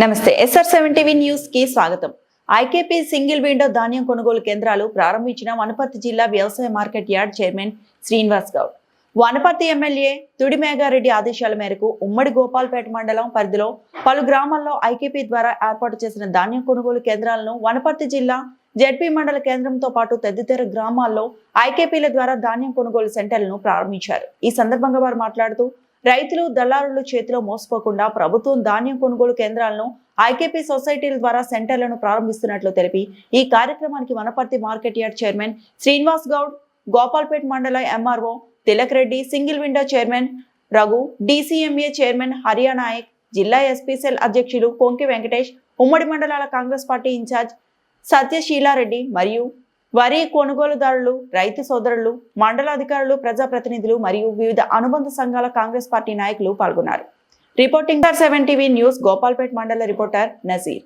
నమస్తే SR seven TV న్యూస్కి స్వాగతం. ఐకేపీ సింగిల్ విండో ధాన్యం కొనుగోలు కేంద్రాలు ప్రారంభించిన వనపర్తి జిల్లా వ్యవసాయ market yard chairman Srinivas Goud. Wanaparthy MLA Tudi Megha Reddy ఆదేశాల మేరకు ఉమ్మడి గోపాల్పేట మండలం పరిధిలో పలు గ్రామాల్లో ఐకేపీ ద్వారా ఏర్పాటు చేసిన ధాన్యం కొనుగోలు కేంద్రాలను వనపర్తి జిల్లా జడ్పీ మండల కేంద్రంతో పాటు తదితర గ్రామాల్లో ఐకేపీల ద్వారా ధాన్యం కొనుగోలు సెంటర్లను ప్రారంభించారు. ఈ సందర్భంగా వారు మాట్లాడుతూ రైతులు దళారుల చేతిలో మోసపోకుండా ప్రభుత్వం ధాన్యం కొనుగోలు కేంద్రాలను ఐకేపీ సొసైటీల ద్వారా సెంటర్లను ప్రారంభిస్తున్నట్లు తెలిపి ఈ కార్యక్రమానికి Wanaparthy market yard chairman Srinivas Goud Gopalpet మండల MRO Tilak Reddy single window chairman Raghu DCMA chairman Hariya Nayak జిల్లా ఎస్పీ సెల్ అధ్యక్షులు కొంకి వెంకటేష్ ఉమ్మడి మండలాల కాంగ్రెస్ పార్టీ ఇన్ఛార్జ్ సత్యశీలారెడ్డి మరియు వరి కొనుగోలుదారులు రైతు సోదరులు మండలాధికారులు ప్రజాప్రతినిధులు మరియు వివిధ అనుబంధ సంఘాల కాంగ్రెస్ పార్టీ నాయకులు పాల్గొన్నారు. Reporting seven TV news Gopalpet మండల రిపోర్టర్ నజీర్.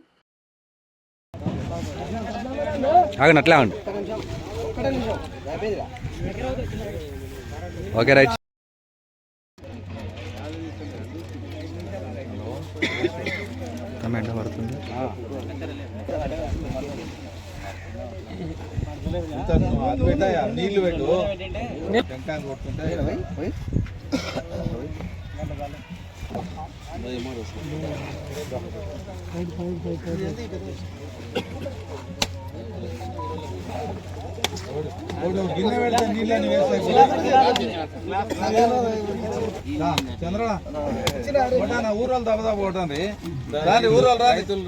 Okay right. పడుతుంది. నీళ్ళు పెట్టు టెంకాయ కొట్టుకుంటే ఒకటి ఒక గిన్నె పెడితే నీళ్ళని చంద్రన కొట్టాన ఊరోళ్ళు దెబ్బ దెబ్బ దాని ఊరోళ్ళు రా రైతులు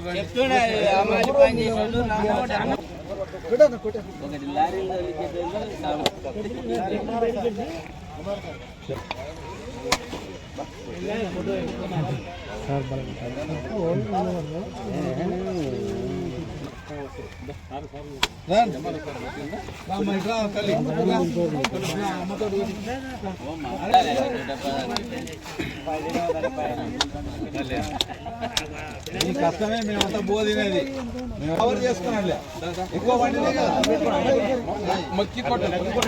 ఈ కష్టమే మేమంతా బోధినేది మేము కవర్ చేసుకున్నాంలే ఎక్కువ పండినే కదా మొక్కి కొట్ట